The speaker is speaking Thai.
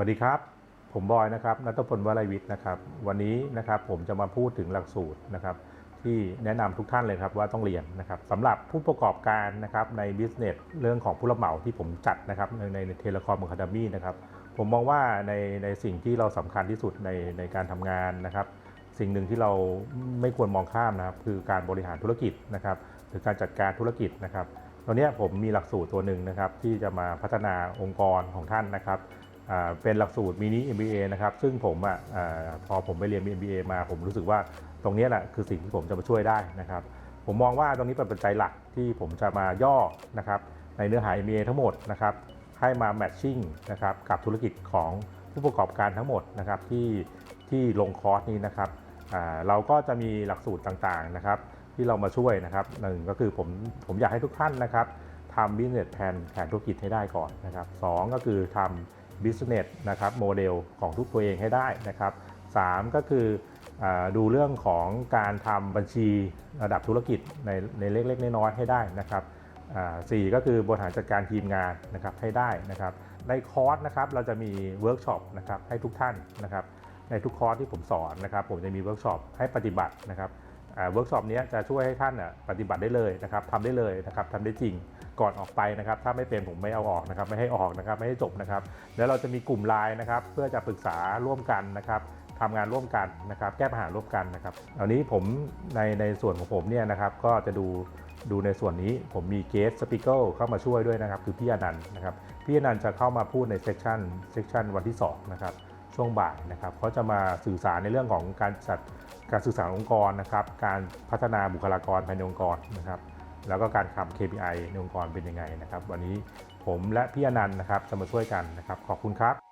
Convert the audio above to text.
วัสดีครับ ผมบอยนะครับนัทพลวลัยวิทย์นะครับ วันนี้นะครับผมจะมาพูดถึงหลักสูตรนะครับ ที่แนะนำทุกท่านเลยครับว่าต้องเรียนนะครับสำหรับผู้ประกอบการนะครับในบิสเนสเรื่องของผู้รับเหมาที่ผมจัดนะครับในในเทเลคอมอะคาเดมี่นะครับ ผมมองว่าในในสิ่งที่เราสำคัญที่สุดในในการทำงานนะครับ สิ่งหนึ่งที่เราไม่ควรมองข้ามนะครับ คือการบริหารธุรกิจนะครับ หรือการจัดการธุรกิจนะครับตอนนี้ผมมีหลักสูตรตัวหนึ่งนะครับ ที่จะมาพัฒนาองค์กรของท่านนะครับ เป็นหลักสูตรมินิ MBA นะครับ ซึ่งผมอะพอผมไปเรียน MBA มาผมรู้สึกว่าตรงนี้แหละคือสิ่งที่ผมจะมาช่วยได้นะครับ ผมมองว่าตรงนี้เป็นปัจจัยหลักที่ผมจะมาย่อนะครับในเนื้อหา MBA ทั้งหมดนะครับให้มาแมทชิ่งนะครับกับธุรกิจของผู้ประกอบการทั้งหมดนะครับที่ที่ลงคอร์สนี้นะครับเราก็จะมีหลักสูตรต่างๆนะครับที่เรามาช่วยนะครับหนึ่งก็คือผมผมอยากให้ทุกท่านนะครับทำ business plan แผนธุรกิจให้ได้ก่อนนะครับสองก็คือทำ business นะครับโมเดลของทุกตัวเองให้ได้นะครับสามก็คืออดูเรื่องของการทำบัญชีระดับธุรกิจในในเล็ก ๆ น้อยๆให้ได้นะครับสี่ก็คือบริหารจัดการทีมงานนะครับให้ได้นะครับ ในคอร์สนะครับเราจะมีเวิร์กช็อปนะครับให้ทุกท่านนะครับในทุกคอร์สที่ผมสอนนะครับผมจะมีเวิร์กช็อปให้ปฏิบัตินะครับ เวิร์กช็อปนี้จะช่วยให้ท่านปฏิบัติได้เลยนะครับทำได้เลยนะครับทำได้จริงก่อนออกไปนะครับ ถ้าไม่เป็นผมไม่เอาออกนะครับ ไม่ให้ออกนะครับ ไม่ให้จบนะครับ แล้วเราจะมีกลุ่มไลน์นะครับ เพื่อจะปรึกษาร่วมกันนะครับทำงานร่วมกันนะครับ แก้ปัญหาร่วมกันนะครับอันนี้ผมในในส่วนของผมเนี่ยนะครับ ก็จะดูดูในส่วนนี้ผมมีเกสสปิเกอร์เข้ามาช่วยด้วยนะครับ คือพี่อนันต์นะครับ พี่อนันต์จะเข้ามาพูดในเซสชันเซสชันวันที่สองนะครับ ช่วงบ่ายนะครับเขาจะมาสื่อสารในเรื่องของการจัดการสื่อสารองค์กรนะครับ การพัฒนาบุคลากรภายในองค์กรนะครับ แล้วก็การทำ KPI ในองค์กรเป็นยังไงนะครับ วันนี้ผมและพี่อนันต์นะครับจะมาช่วยกันนะครับ ขอบคุณครับ